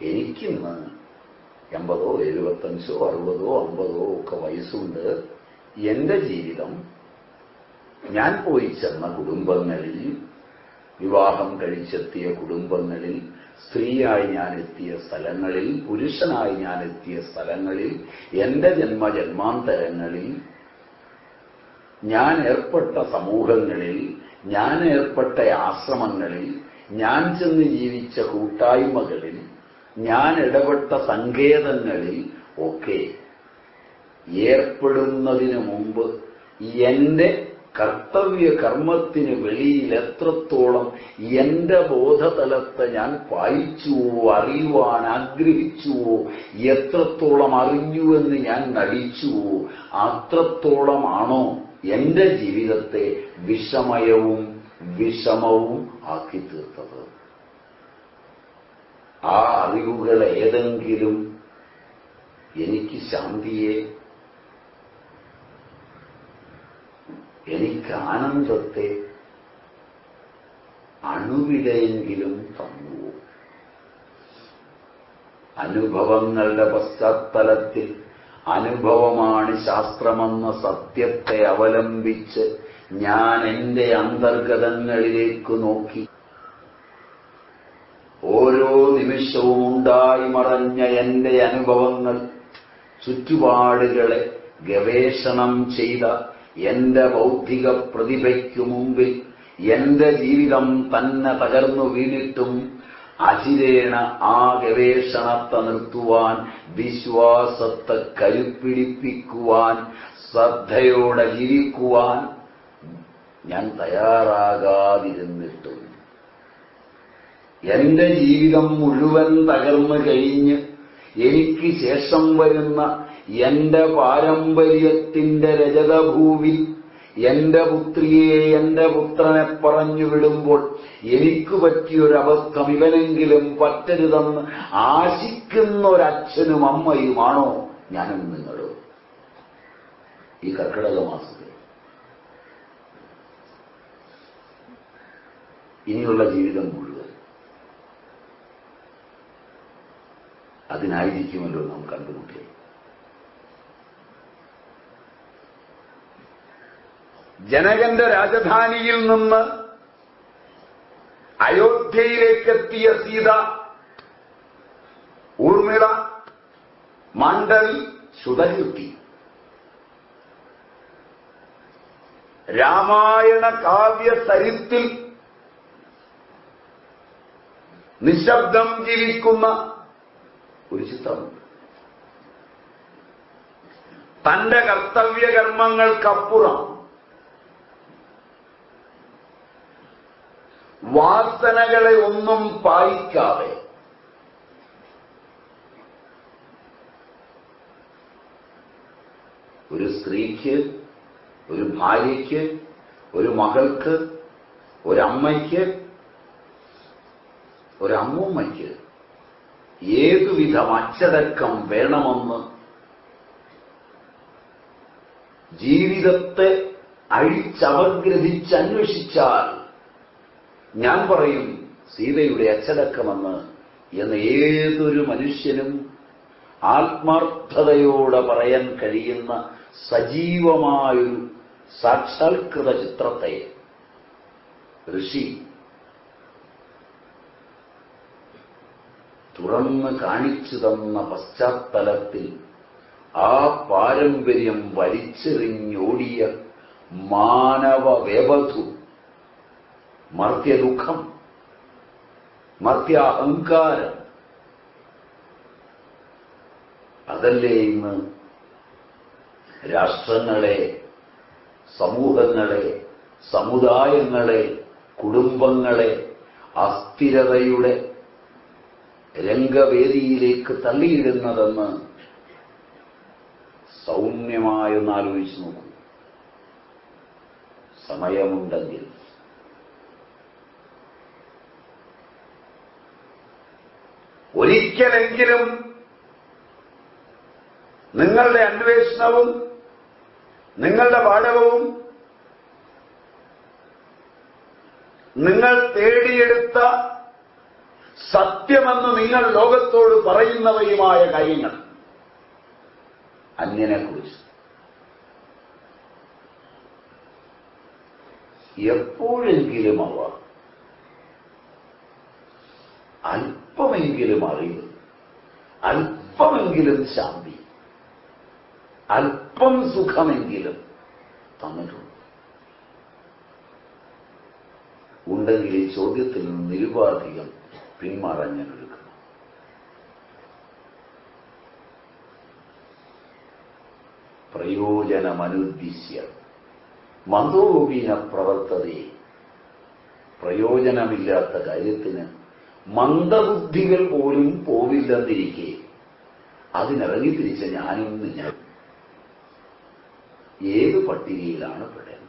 എനിക്കിന്ന് എൺപതോ എഴുപത്തഞ്ചോ അറുപതോ അമ്പതോ ഒക്കെ വയസ്സുണ്ട്. എന്റെ ജീവിതം ഞാൻ പോയി ചെന്ന കുടുംബങ്ങളിൽ വിവാഹം കഴിച്ചെത്തിയ കുടുംബങ്ങളിൽ സ്ത്രീയായി ഞാൻ എത്തിയ സ്ഥലങ്ങളിൽ പുരുഷനായി ഞാൻ എത്തിയ സ്ഥലങ്ങളിൽ എന്റെ ജന്മ ജന്മാന്തരങ്ങളിൽ ഞാൻ ഏർപ്പെട്ട സമൂഹങ്ങളിൽ ഞാൻ ഏർപ്പെട്ട ആശ്രമങ്ങളിൽ ഞാൻ ചെന്ന് ജീവിച്ച കൂട്ടായ്മകളിൽ ഞാൻ ഇടപെട്ട സങ്കേതങ്ങളിൽ ഒക്കെ ഏർപ്പെടുന്നതിന് മുമ്പ് എന്റെ കർത്തവ്യ കർമ്മത്തിന് വെളിയിൽ എത്രത്തോളം എന്റെ ബോധതലത്തെ ഞാൻ പായിച്ചുവോ അറിയുവാൻ ആഗ്രഹിച്ചുവോ എത്രത്തോളം അറിഞ്ഞുവെന്ന് ഞാൻ നടിച്ചുവോ അത്രത്തോളമാണോ എന്റെ ജീവിതത്തെ വിഷമയവും വിഷമവും ആക്കി തീർത്തത് ആ അറിവുകൾ ഏതെങ്കിലും എനിക്ക് ശാന്തിയെ എനിക്ക് ആനന്ദത്തെ അണുവിലെയെങ്കിലും തന്നു അനുഭവങ്ങളുടെ പശ്ചാത്തലത്തിൽ അനുഭവമാണ് ശാസ്ത്രമെന്ന സത്യത്തെ അവലംബിച്ച് ഞാൻ എന്റെ അന്തർഗതങ്ങളിലേക്ക് നോക്കി ഓരോ നിമിഷവും ഉണ്ടായി മറഞ്ഞ എന്റെ അനുഭവങ്ങൾ ചുറ്റുപാടുകളെ ഗവേഷണം ചെയ്ത എന്റെ ബൗദ്ധിക പ്രതിഭയ്ക്കു മുമ്പിൽ എന്റെ ജീവിതം തന്നെ തകർന്നു വീണിട്ടും അചിരേണ ആ ഗവേഷണത്തെ നിർത്തുവാൻ വിശ്വാസത്തെ കരുപ്പിടിപ്പിക്കുവാൻ ശ്രദ്ധയോടെ ജീവിക്കുവാൻ ഞാൻ തയ്യാറാകാതിരുന്നിട്ടും എന്റെ ജീവിതം മുഴുവൻ തകർന്നു കഴിഞ്ഞ് എനിക്ക് ശേഷം വരുന്ന എന്റെ പാരമ്പര്യത്തിന്റെ രജതഭൂവിൽ എന്റെ പുത്രിയെ എന്റെ പുത്രനെ പറഞ്ഞു വിടുമ്പോൾ എനിക്ക് പറ്റിയൊരബദ്ധം ഇവനെങ്കിലും പറ്റരുതെന്ന് ആശിക്കുന്ന ഒരച്ഛനും അമ്മയുമാണോ ഞാനും നിങ്ങളും? ഈ കർക്കിടക മാസത്തിൽ. ഇനിയുള്ള ജീവിതം മുഴുവൻ അതിനായിരിക്കുമല്ലോ നാം കണ്ടുമുട്ടിയത് ജനകന്റെ രാജധാനിയിൽ നിന്ന് അയോധ്യയിലേക്കെത്തിയ സീത ഊർമിള മണ്ഡൽ ശുതകീർത്തി രാമായണ കാവ്യ സരിത്തിൽ നിശബ്ദം ജീവിക്കുന്ന ഒരു ചിത്രമുണ്ട് തന്റെ കർത്തവ്യകർമ്മങ്ങൾക്കപ്പുറം വാസനകളെ ഒന്നും പായിക്കാതെ ഒരു സ്ത്രീക്ക് ഒരു ഭാര്യയ്ക്ക് ഒരു മകൾക്ക് ഒരമ്മയ്ക്ക് ഒരമ്മൂമ്മയ്ക്ക് ഏതുവിധം അച്ചടക്കം വേണമെന്ന് ജീവിതത്തെ അഴിച്ചവഗ്രഹിച്ച് അന്വേഷിച്ചാൽ ഞാൻ പറയും സീതയുടെ അച്ചടക്കമെന്ന് എന്ന് ഏതൊരു മനുഷ്യനും ആത്മാർത്ഥതയോടെ പറയാൻ കഴിയുന്ന സജീവമായൊരു സാക്ഷാത്കൃത ചിത്രത്തെ ഋഷി തുറന്ന് കാണിച്ചു തന്ന പശ്ചാത്തലത്തിൽ ആ പാരമ്പര്യം വലിച്ചെറിഞ്ഞോടിയ മാനവ വേപധു മർത്യദുഃഖം മർത്യ അഹങ്കാരം. അതല്ലേ ഇന്ന് രാഷ്ട്രങ്ങളെ സമൂഹങ്ങളെ സമുദായങ്ങളെ കുടുംബങ്ങളെ അസ്ഥിരതയുടെ രംഗവേദിയിലേക്ക് തള്ളിയിടുന്നതെന്ന് സൗമ്യമായൊന്ന് ആലോചിച്ച് നോക്കൂ. സമയമുണ്ടെങ്കിൽ. ഒരിക്കലെങ്കിലും നിങ്ങളുടെ അന്വേഷണവും നിങ്ങളുടെ പാഠവും നിങ്ങൾ തേടിയെടുത്ത സത്യമെന്ന് നിങ്ങൾ ലോകത്തോട് പറയുന്നവയുമായ കാര്യങ്ങൾ അന്യനെക്കുറിച്ച് എപ്പോഴെങ്കിലും അവ അല്പമെങ്കിലും അറിവ് അല്പമെങ്കിലും ശാന്തി അല്പം സുഖമെങ്കിലും തന്നിട്ടുണ്ട്. ഉണ്ടെങ്കിൽ ചോദ്യത്തിൽ നിന്ന് നിരുപാധികം പിന്മാറാൻ ഞാൻ ഒരുക്കുന്നു പ്രയോജനമനുദ്ദിശ്യ. മന്ദോപീന പ്രവർത്തതയെ പ്രയോജനമില്ലാത്ത കാര്യത്തിന് മന്ദബുദ്ധികൾ പോലും പോവില്ലെന്നിരിക്കെ. അതിനിറങ്ങി തിരിച്ച ഞാനും നിങ്ങൾ ഏത് പട്ടികയിലാണ് പെടേണ്ടത്?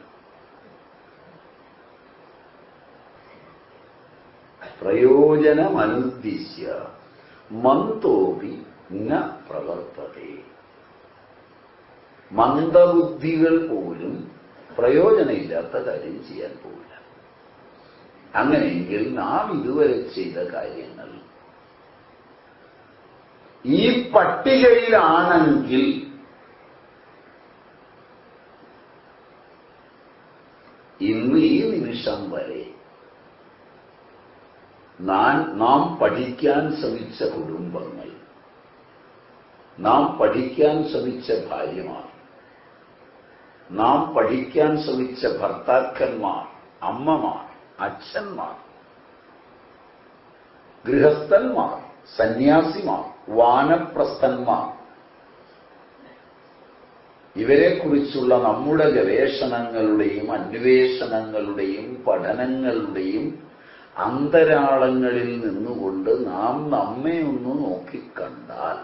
പ്രയോജനമനുദ്ദിശ്യ മന്ദോപി ന പ്രവർത്തതേ മന്ദബുദ്ധികൾ പോലും പ്രയോജനമില്ലാത്ത കാര്യം ചെയ്യാൻ പോകില്ല അങ്ങനെയെങ്കിൽ നാം ഇതുവരെ ചെയ്ത കാര്യങ്ങൾ. ഈ പട്ടികയിലാണെങ്കിൽ ഇന്ന് ഈ നിമിഷം വരെ നാം പഠിക്കാൻ ശ്രമിച്ച കുടുംബങ്ങൾ. നാം പഠിക്കാൻ ശ്രമിച്ച ഭാര്യമാർ. നാം പഠിക്കാൻ ശ്രമിച്ച ഭർത്താക്കന്മാർ അമ്മമാർ അച്ഛന്മാർ. ഗൃഹസ്ഥന്മാർ സന്യാസിമാർ വാനപ്രസ്ഥന്മാർ. ഇവരെക്കുറിച്ചുള്ള നമ്മുടെ ഗവേഷണങ്ങളുടെയും അന്വേഷണങ്ങളുടെയും പഠനങ്ങളുടെയും അന്തരാളങ്ങളിൽ നിന്നുകൊണ്ട് നാം നമ്മെ ഒന്ന് നോക്കിക്കണ്ടാൽ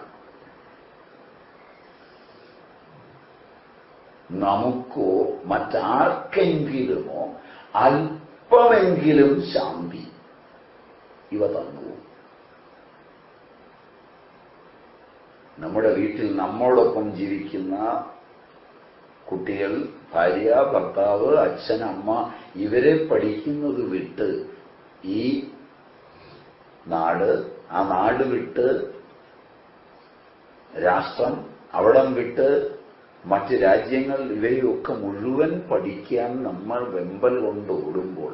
നമുക്കോ മറ്റാർക്കെങ്കിലുമോ അല്പമെങ്കിലും ശാന്തി ഇവ തന്നു. നമ്മുടെ വീട്ടിൽ നമ്മോടൊപ്പം ജീവിക്കുന്ന കുട്ടികൾ ഭാര്യ ഭർത്താവ് അച്ഛൻ അമ്മ ഇവരെ പഠിക്കുന്നത് വിട്ട് ഈ നാട് ആ നാട് വിട്ട് രാഷ്ട്രം അവിടം വിട്ട് മറ്റ് രാജ്യങ്ങൾ ഇവയൊക്കെ മുഴുവൻ പഠിക്കാൻ നമ്മൾ വെമ്പൽ കൊണ്ട് ഓടുമ്പോൾ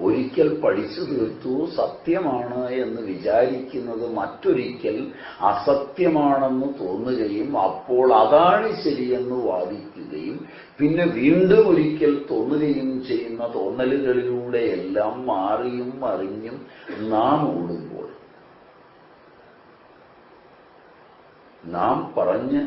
ഒരിക്കൽ പഠിച്ചു തീർത്തു സത്യമാണ് എന്ന് വിചാരിക്കുന്നത് മറ്റൊരിക്കൽ അസത്യമാണെന്ന് തോന്നുകയും അപ്പോൾ അതാണ് ശരിയെന്ന് വാദിക്കുകയും പിന്നെ വീണ്ടും ഒരിക്കൽ തോന്നുകയും ചെയ്യുന്ന തോന്നലുകളിലൂടെയെല്ലാം മാറിയും അറിഞ്ഞും നാം ഓടുമ്പോൾ. നാം പറഞ്ഞ്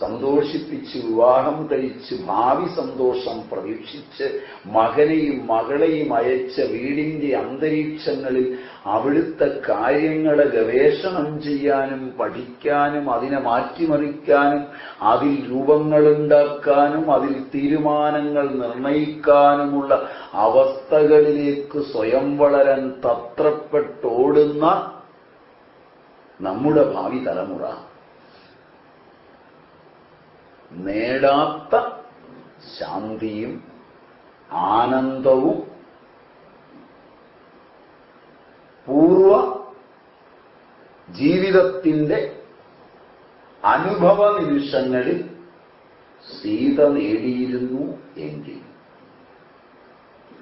സന്തോഷിപ്പിച്ച് വിവാഹം കഴിച്ച് ഭാവി സന്തോഷം പ്രതീക്ഷിച്ച് മകനെയും മകളെയും അയച്ച വീടിന്റെ അന്തരീക്ഷങ്ങളിൽ അവിടുത്തെ കാര്യങ്ങളെ ഗവേഷണം ചെയ്യാനും പഠിക്കാനും അതിനെ മാറ്റിമറിക്കാനും അതിൽ രൂപങ്ങളുണ്ടാക്കാനും അതിൽ തീരുമാനങ്ങൾ നിർണയിക്കാനുമുള്ള അവസ്ഥകളിലേക്ക് സ്വയം വളരാൻ തത്രപ്പെട്ടോടുന്ന നമ്മുടെ ഭാവി തലമുറ. നേടാത്ത ശാന്തിയും ആനന്ദവും പൂർവ ജീവിതത്തിന്റെ അനുഭവ നിമിഷങ്ങളിൽ സീത നേടിയിരുന്നു എങ്കിൽ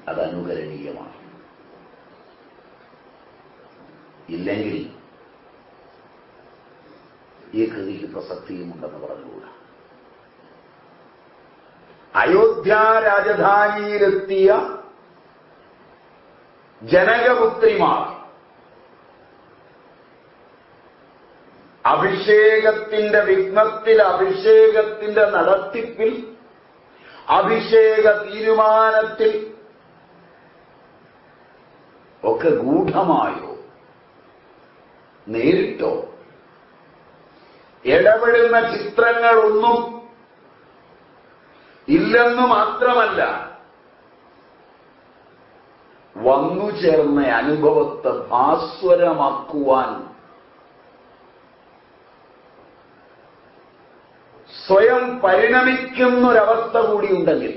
അത് അനുകരണീയമാണ് ഇല്ലെങ്കിൽ ഈ കൃതിക്ക് പ്രസക്തിയുമുണ്ടെന്ന് പറഞ്ഞുകൂടാ. അയോധ്യ രാജധാനിയിലെത്തിയ ജനകപുത്രിമാർ. അഭിഷേകത്തിന്റെ വിഘ്നത്തിൽ അഭിഷേകത്തിന്റെ നടത്തിപ്പിൽ അഭിഷേക തീരുമാനത്തിൽ ഒക്കെ ഗൂഢമായോ? നേരിട്ടോ? ഇടപെടുന്ന ചിത്രങ്ങളൊന്നും ഇല്ലെന്ന് മാത്രമല്ല വന്നു ചേർന്ന അനുഭവത്തെ ഭാസ്വരമാക്കുവാൻ സ്വയം പരിണമിക്കുന്നൊരവസ്ഥ കൂടിയുണ്ടെങ്കിൽ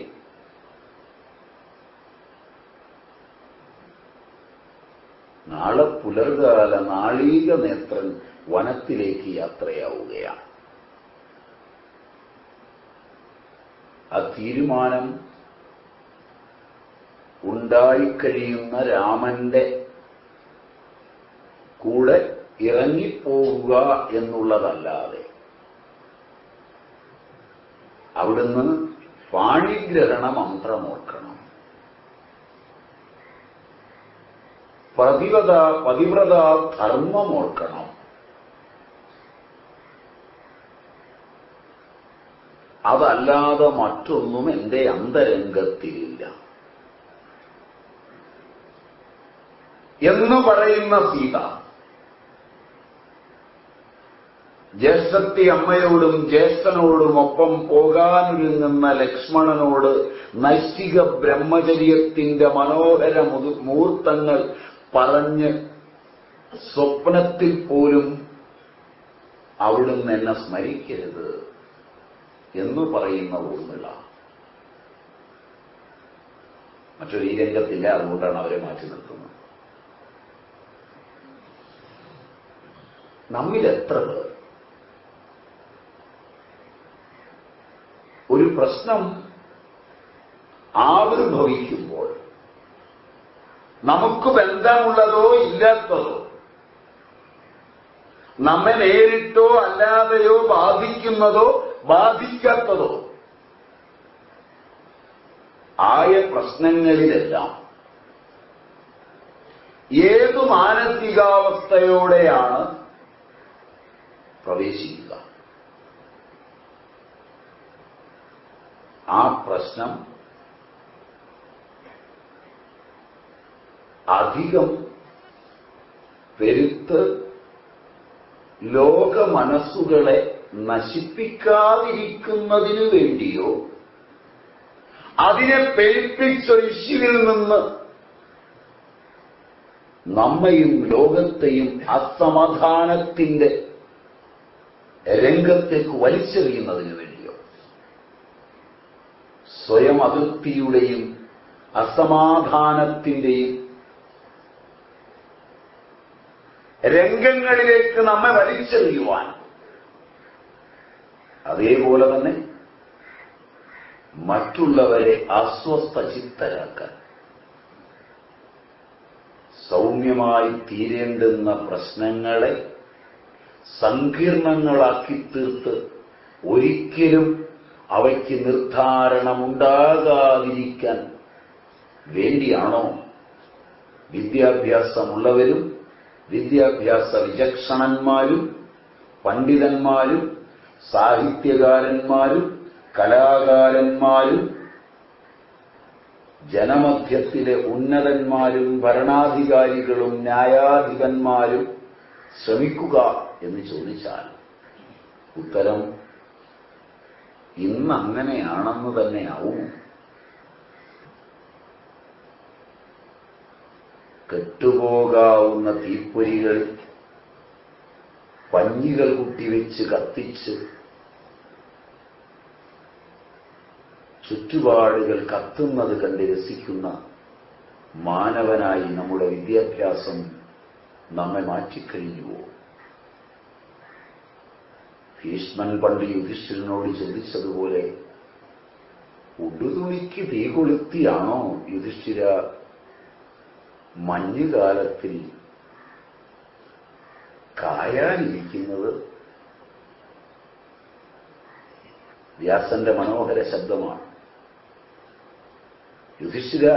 നാളെ പുലർകാല നാളീക നേത്രൻ വനത്തിലേക്ക് യാത്രയാവുകയാണ്. ആ തീരുമാനം ഉണ്ടായിക്കഴിയുന്ന രാമന്റെ കൂടെ ഇറങ്ങിപ്പോവുക എന്നുള്ളതല്ലാതെ അവിടുന്ന് പാണിഗ്രഹണ മന്ത്രമോർക്കണം. പ്രതിവത പതിവ്രത ധർമ്മമോർക്കണം. അതല്ലാതെ മറ്റൊന്നും എന്റെ അന്തരംഗത്തിലില്ല. എന്ന് പറയുന്ന സീത ജ്യേഷ്ഠത്തി അമ്മയോടും ജ്യേഷ്ഠനോടും ഒപ്പം പോകാനൊരുങ്ങുന്ന ലക്ഷ്മണനോട് നൈഷ്ഠിക ബ്രഹ്മചര്യത്തിന്റെ മനോഹര മുഹൂർത്തങ്ങൾ പറഞ്ഞ് സ്വപ്നത്തിൽ പോലും അവിടുന്ന് എന്നെ സ്മരിക്കരുത്. എന്ന് പറയുന്ന ഊർമിള മറ്റൊരു ഈ രംഗത്തില്ല അതുകൊണ്ടാണ് അവരെ മാറ്റി നിർത്തുന്നത്. നമ്മിൽ എത്ര പേർ? ഒരു പ്രശ്നം ആവിർഭവിക്കുമ്പോൾ നമുക്ക് ബന്ധമുള്ളതോ ഇല്ലാത്തതോ നമ്മെ നേരിട്ടോ അല്ലാതെയോ ബാധിക്കുന്നതോ ബാധിക്കാത്തതോ. ആയ പ്രശ്നങ്ങളിലെല്ലാം ഏതു മാനസികാവസ്ഥയോടെയാണ് പ്രവേശിക്കുക? ആ പ്രശ്നം അധികം പെരുത്ത് ലോക മനസ്സുകളെ നശിപ്പിക്കാതിരിക്കുന്നതിനു വേണ്ടിയോ അതിനെ പെരുപ്പിച്ചൊരിശിവിൽ നിന്ന് നമ്മയും ലോകത്തെയും അസമാധാനത്തിന്റെ രംഗത്തേക്ക് വലിച്ചെറിയുന്നതിന് വേണ്ടിയോ? സ്വയം അതിർത്തിയുടെയും അസമാധാനത്തിന്റെയും രംഗങ്ങളിലേക്ക് നമ്മെ വലിച്ചെറിയുവാൻ അതേപോലെ തന്നെ മറ്റുള്ളവരെ അസ്വസ്ഥ ചിത്തരാക്കാൻ സൗമ്യമായി തീരേണ്ടുന്ന പ്രശ്നങ്ങളെ സങ്കീർണങ്ങളാക്കി തീർത്ത് ഒരിക്കലും അവയ്ക്ക് നിർദ്ധാരണമുണ്ടാകാതിരിക്കാൻ വേണ്ടിയാണോ വിദ്യാഭ്യാസമുള്ളവരും വിദ്യാഭ്യാസ വിചക്ഷണന്മാരും പണ്ഡിതന്മാരും സാഹിത്യകാരന്മാരും കലാകാരന്മാരും ജനമധ്യത്തിലെ ഉന്നതന്മാരും ഭരണാധികാരികളും ന്യായാധിപന്മാരും ശ്രമിക്കുക എന്ന് ചോദിച്ചാൽ ഉത്തരം ഇന്ന് അങ്ങനെയാണെന്ന് തന്നെയാവും. കെട്ടുപോകാവുന്ന തീപ്പൊരികൾ പഞ്ഞികൾ കുട്ടിവെച്ച് കത്തിച്ച് ചുറ്റുപാടുകൾ കത്തുന്നത് കണ്ട് രസിക്കുന്ന മാനവനായി നമ്മുടെ വിദ്യാഭ്യാസം നമ്മെ മാറ്റിക്കഴിഞ്ഞുവോ? ഭീഷ്മൻ പണ്ട് യുധിഷ്ഠിരനോട് ചോദിച്ചതുപോലെ ഉടുതുണിക്ക് തീ കൊളുത്തിയാണോ യുധിഷ്ഠിര? മഞ്ഞുകാലത്തിൽ കായാനിരിക്കുന്നത്? വ്യാസന്റെ മനോഹര ശബ്ദമാണ്. യുധിഷ്ഠിര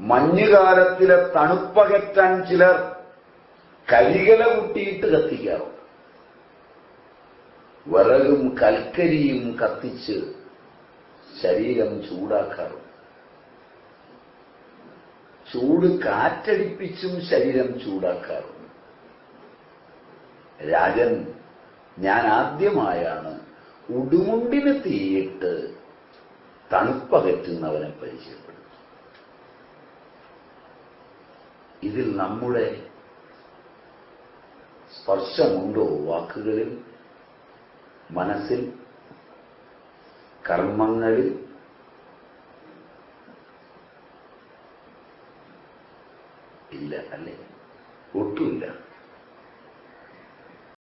മഞ്ഞുകാലത്തിലെ തണുപ്പകറ്റാൻ ചിലർ കരികല കൂട്ടിയിട്ട് കത്തിക്കാറുണ്ട്. വിറകും കൽക്കരിയും കത്തിച്ച് ശരീരം ചൂടാക്കാറുണ്ട്. ചൂട് കാറ്റടിപ്പിച്ചും ശരീരം ചൂടാക്കാറുണ്ട്. രാജൻ ഞാൻ ആദ്യമായാണ് ഉടുമുണ്ടിന് തീയിട്ട് തണുപ്പകറ്റുന്നവനെ പരിചയപ്പെടുന്നു ഇതിൽ നമ്മുടെ സ്പർശമുണ്ടോ വാക്കുകളിൽ മനസ്സിൽ കർമ്മങ്ങളിൽ? ഇല്ല അല്ലേ? ഒട്ടുമില്ല.